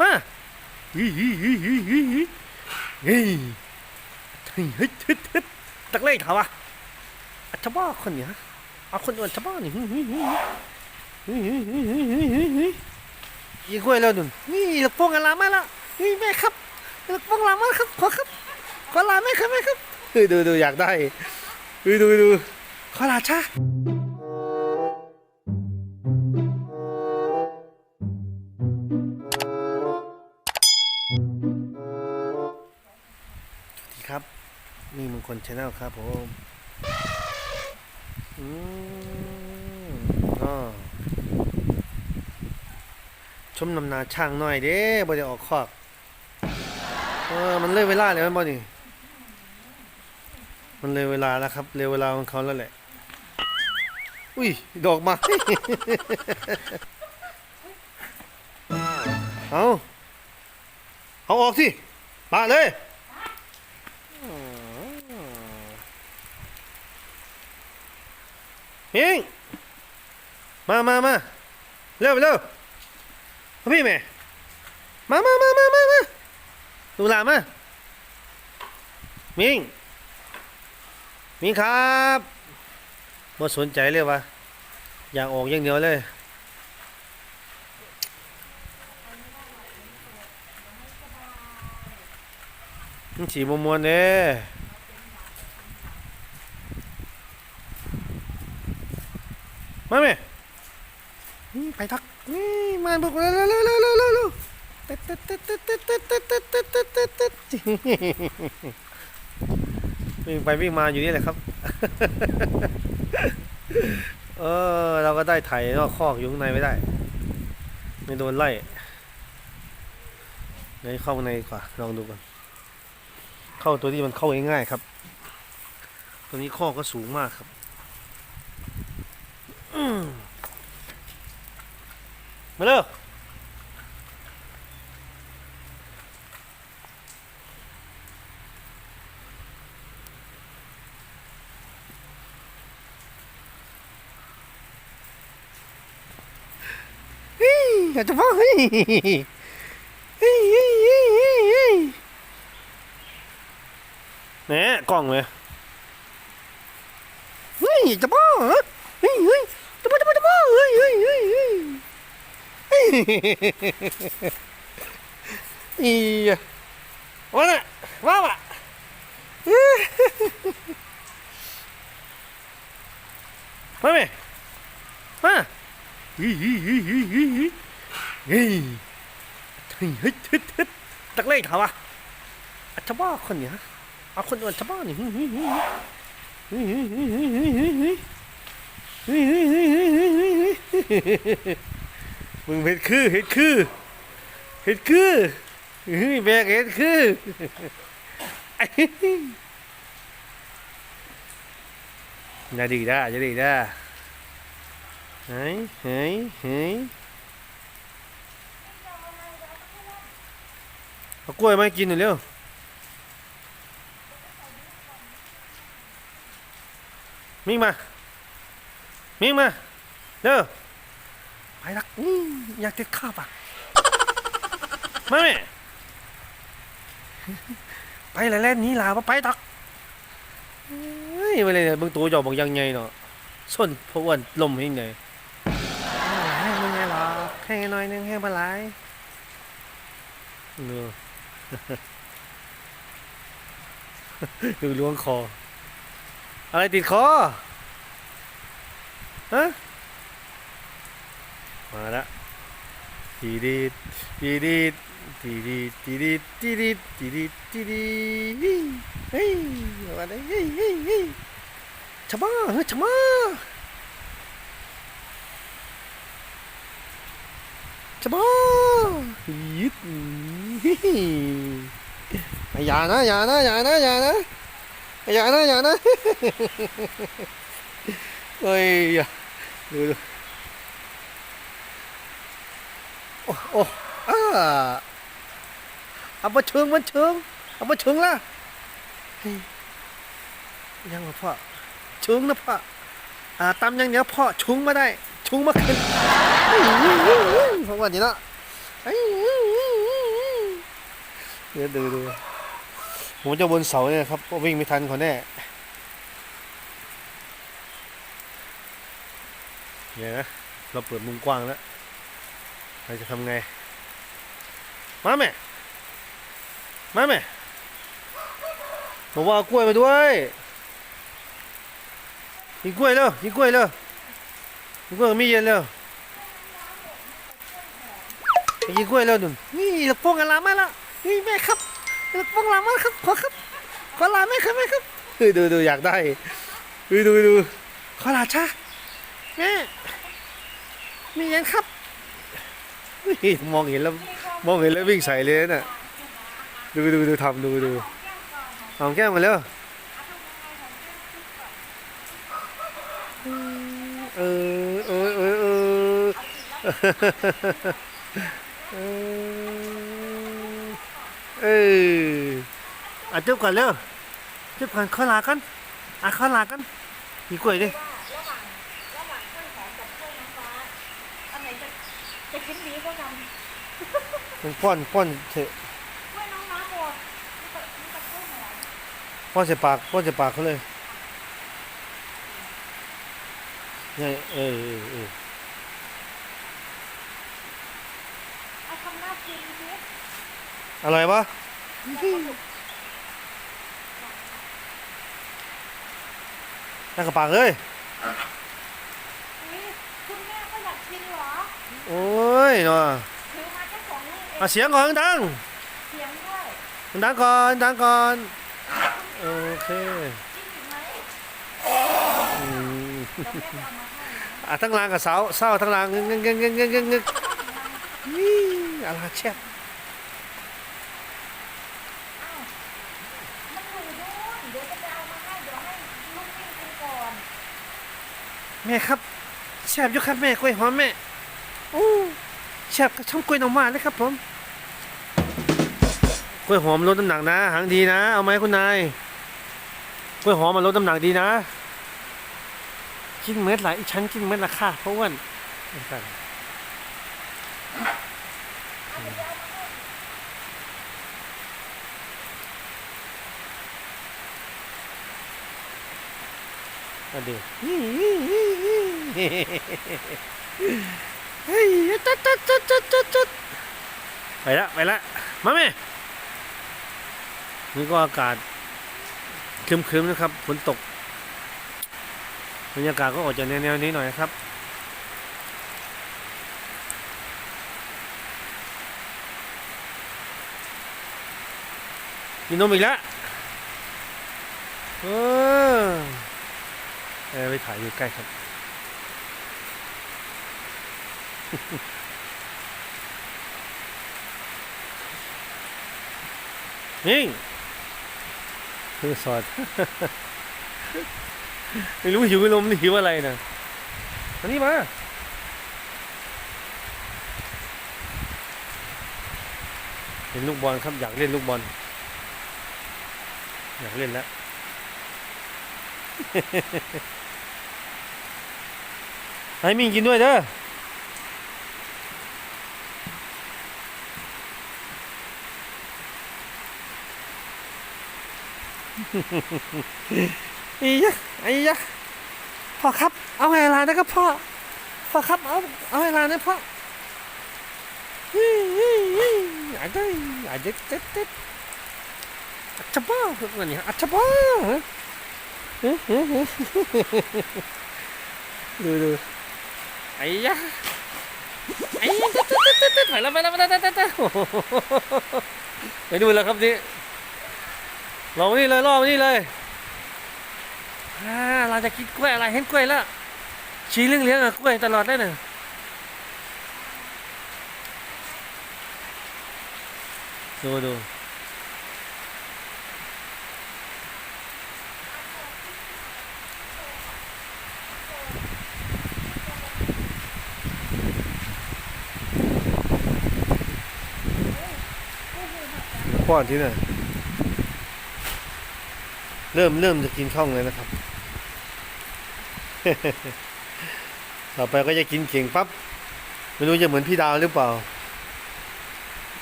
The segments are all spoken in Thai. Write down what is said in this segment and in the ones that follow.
มาเฮ้ยเฮ้ยเฮ้ยเฮ้ยเฮ้ยเฮ้ยเฮ้ยเฮ้ยเฮ้ยเฮ้ยเฮ้ยตักเล่ถามว่าอัชบ้าคนเนี้ยเอาคนอื่นชบ้านี่เฮ้ยเฮ้ยเฮ้ยเฮ้ยเฮ้ยเฮ้ยเฮ้ยเฮ้ยเฮ้ยเฮ้ยยิงกล้วยแล้วนุ่นนี่ลูกโป่งอะไรมาแล้วนี่แม่ครับลูกโป่งอะไรมาครับขอครับขอลาแม่ครับแม่ครับเฮ้ยดูดูอยากได้เฮ้ยดูดูขอลาช้า คลชาแนลครับผมอืมอ๋อชมนำนาช่างหน่อยเด้บ่ได้ออกคอกเออมันเลยเวลาเลยมันบ่นี่มันเลยเวลาแล้วครับเลยเวลาของเขาแล้วแหละ อุ้ย ดอกไมาเอาเอาออกสิปาเลย มิงมามามาเร็วเร็วพี่แม่มามามามามามาดูหลามามิงมิงครับบ่สนใจเลยวะอยากออกอย่างเดียวเลยมันสีมมวนเด้ มาไหมนี่ไปทักนี่มาบุกเร็วเร็วเร็วเร็วเร็วเร็วเร็วตึ๊ดตึ๊ดตึ๊ดตึ๊ดตึ๊ดตึ๊ดตึ๊ดตึ๊ดตึ๊ดตึ๊ดตึ๊ดตึ๊ดวิ่งไปวิ่งมาอยู่นี่แหละครับ เออ เราก็ได้ไถนอกคอกอยู่ข้างในไม่ได้ ไม่โดนไล่เดี๋ยวเข้าข้างในดีกว่าลองดูก่อนเข้าตัวที่มันเข้าง่ายๆครับ ตัวนี้ข้อก็สูงมากครับ มาเร็วเฮ้ยอยากจะฟังเฮ้ยเฮ้ยเฮ้ยเฮ้ยเฮ้ยเฮ้ยแหน่กล้องเลยเฮ้ยจะบ้าเหรอ เฮ้ยเฮ้ยตะบูตะบูตะบูเฮ้ยเฮ้ยเฮ้ยเฮ้ยอีวันน่ะว้าวะมาไหมมาอีอีอีอีอีอีเฮ้ยเฮ้ยเฮ้ยเฮ้ยตักเล่นเขาวะอัจฉริยคนเนี้ยเอาคนอื่นอัจฉริยะนี่ มึงเห็ดคือเห็ดคือเห็ดคือแบกเห็ดคืออยาดีด้าอยาดีด้าเฮ้ยเฮ้ยเฮ้ยเอากล้วยมากินหน่อยเร็วมิ่งมา มิ่งมาเร็วไปรักนี่อยากติดข้าวปะมาแม่ไปแล้วแล่นหนี้ลาว่าไปตักเฮ้ยมาเลยเนี่ยเบางตัวหยอกบอกยังไงเนาะส้นพวนลมให้ไงแห้งมึงไงหรอแห้งหน่อยนึงแห้งปลาไหลเนื้อดูล้วงคอ อะไรติดคอ ฮะมาละทีดีดทีดีดทีดีดทีดีดทีดีดทีดีดทีดีดเฮ้ยมาเลยเฮ้ยเฮ้ยเฮ้ยชะบ้าเฮ้ยชะบ้าชะบ้ายึดอย่านะอย่านะอย่านะอย่านะอย่านะอย่านะเฮ้ยอย่า ดูดูโอ้โอ้อ่าเอามาเชิงมันเชิงเอามาเชิงละยังวะพ่อเชิงนะพ่ออ่าตามยังเนี้ยพ่อชุงมาได้ ชุงมาขึ้นเฮ้ยเพราะว่านี่เนาะเดี๋ยวดูดูผมจะบนเสาเนี่ยครับวิ่งไม่ทันเขาแน่ เนี่ยนะเราเปิดมุมกว้างแล้วเราจะทำไง มาแม่มาแม่บอกว่ากล้วยมาด้วยกินกล้วยเร็วกินกล้วยเร็วกินกล้วยมีเย็นเร็วไปกินกล้วยเร็วหนุ่นนี่ลูกโป่งอะลามาแล้วนี่แม่ครับลูกโป่งลามาครับขอครับขอลาแม่ครับแม่ครับเฮ้ยดูดูอยากได้ดูดูดูขอลาช้า แม่มีเย็นครับมองเห็นแล้วมองเห็นแล้ววิ่งใส่เลยน่ะดูดูดูทำดูดูหอมแก้มกันแล้วเออเออเออเออเออเอออะจุ๊บก่อนเร็วจุ๊บก่อนข้อลากันอะข้อลากันมีกล้วยดิ ระหว่างระหว่างกล้วยหอมกับกล้วยน้ำว้าอันไหนจะจะกินดีกว่ากัน มันป้อนป้อนเถอะกล้วยน้ำว้าหมดนี่กับนี่กับกล้วยหอมป้อนใส่ปากป้อนใส่ปากเขาเลยเนี่ยเออเออเออเอาทำหน้ากินสิอะไรวะนั่งกับปากเลยนี่คุณแม่ก็อยากกินเหรอ โอ้ยเนาะถือมาแค่ส องลูกเองเอาเสียงก่อนดังเสียงด้วยดังก่อนดังก่อนโอเคกินอีกไหมอืมเดี๋ยวแม่ไปเอามาให้นะอะทั้งรางกับเสาเสาทั้งรางงึงงึงงึงงึงงึงงึงงึงนี่อะไรเชียบอ้าวมันอยู่นู่นเดี๋ยวจะไปเอามาให้เดี๋ยวให้ลูกวิ่งกินก่อนแม่ครับแชบอยู่ครับแม่กล้วยหอมแม่โอ้แชบกับช่องกล้วยหน่อไม้เลยครับผมก ล้วยหอมลดน้ำหนักนะ หางดีนะ เอาไหมคุณนายกล้วยหอมมันลดน้ำหนักดีนะกินเม็ดละอีฉันกินเม็ดละค่ะเพราะอ้วนอันเดียวเฮ้ยจัดจัดจัดจัดจัดจัดไปละไปละมาแม่ นี่ก็อากาศครึมๆนะครับฝนตกบรรยากาศก็ออกจากแนวๆนี้หน่อยครับกินนมอีกแล้วเออไปถ่ายอยู่ใกล้ครับ นี่ คือสอดไม่รู้หิวลมหรือหิวอะไรนะอันนี้มาเห็นลูกบอลครับอยากเล่นลูกบอล อยากเล่นแล้วให้มิงกินด้วยเด้อ อียะไอ้ยะพ่อครับ เอาเวลานะครับพ่อพ่อครับ เอาเอาเวลานะพ่อฮิฮิฮิอาจจะอาจจะเต็ดเต็ดอัจฉบ้าพวกนี้อัจฉบ้าดูดูไอ้ยะไอ้ยะเต็ดเต็ดเต็ดเต็ดไปแล้วไปแล้วไปแล้วเต็ดเต็ดเต็ดไปดูแล้วครับนี่ ลองนี่เลยลองนี่เลยอาเราจะกินกล้วยอะไรเห็นกล้วยแล้วชี้เรื่องเลี้ยงอะกล้วยตลอดได้เลยดูดูป้อนที่ไหน เริ่มเริ่มจะกินข้องเลยนะครับ ต่อไปก็จะกินเก่งปั๊บไม่รู้จะเหมือนพี่ดาวหรือเปล่า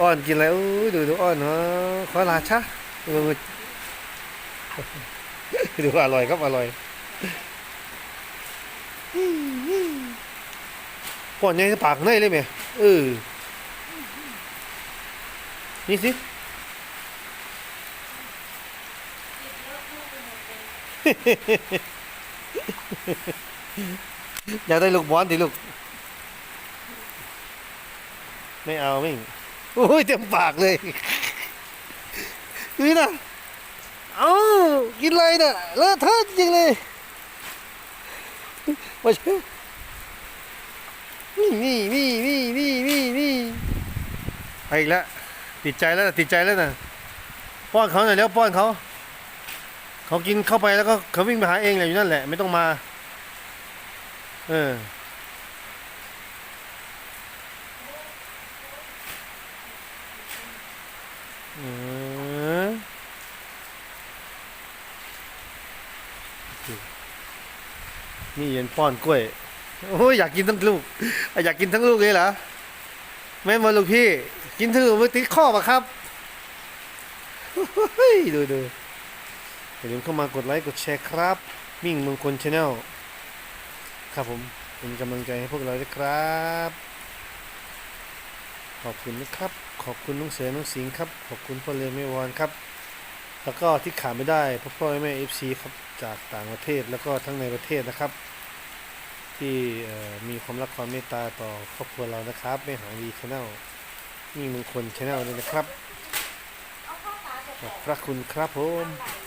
อ้อนกินอะไรอู้ยดูดูอ้อนเนาะขอลาชะดูดูอร่อยครับอร่อยป้อนยังปากในเลยไหมเออนี่สิ อยากได้ลูกบอลดิลูก ไม่เอาไม่โอ้ยเต็มปากเลยนี่นะเอากินอะไรน่ะเลอะเทอะจริงเลยมาเช่นี่นี่นี่นี่นี่นี่นี่ไปอีกแล้วติดใจแล้วติดใจแล้วนะป้อนเขาหน่อยแล้วป้อนเขา เขากินเข้าไปแล้วก็เขาวิ่งไปหาเองแหละอยู่นั่นแหละ ไม่ต้องมา เอออืมนี่เย็นป้อนกล้วย โอ้ยอยากกินทั้งลูก อยากกินทั้งลูกเลยเหรอแม่มาลูกพี่ กินทั้งลูกไม่ติดข้อปะครับเฮ้ยดูดู อย่าลืมเข้ามากดไลค์กดแชร์ครับ มิ่งมงคลชาแนลครับผมเป็นกำลังใจให้พวกเราด้วยครับ ขอบคุณนะครับ ขอบคุณน้องเสือน้องสิงห์ครับ ขอบคุณพ่อเลยไม่วอนครับ แล้วก็ที่ขาดไม่ได้พ่อพ่อแม่เอฟซีครับจากต่างประเทศแล้วก็ทั้งในประเทศนะครับ ที่มีความรักความเมตตาต่อครอบครัวเรานะครับไม่หางดีชาแนลนี่มงคลชาแนลเลยนะครับขอบพระคุณครับผม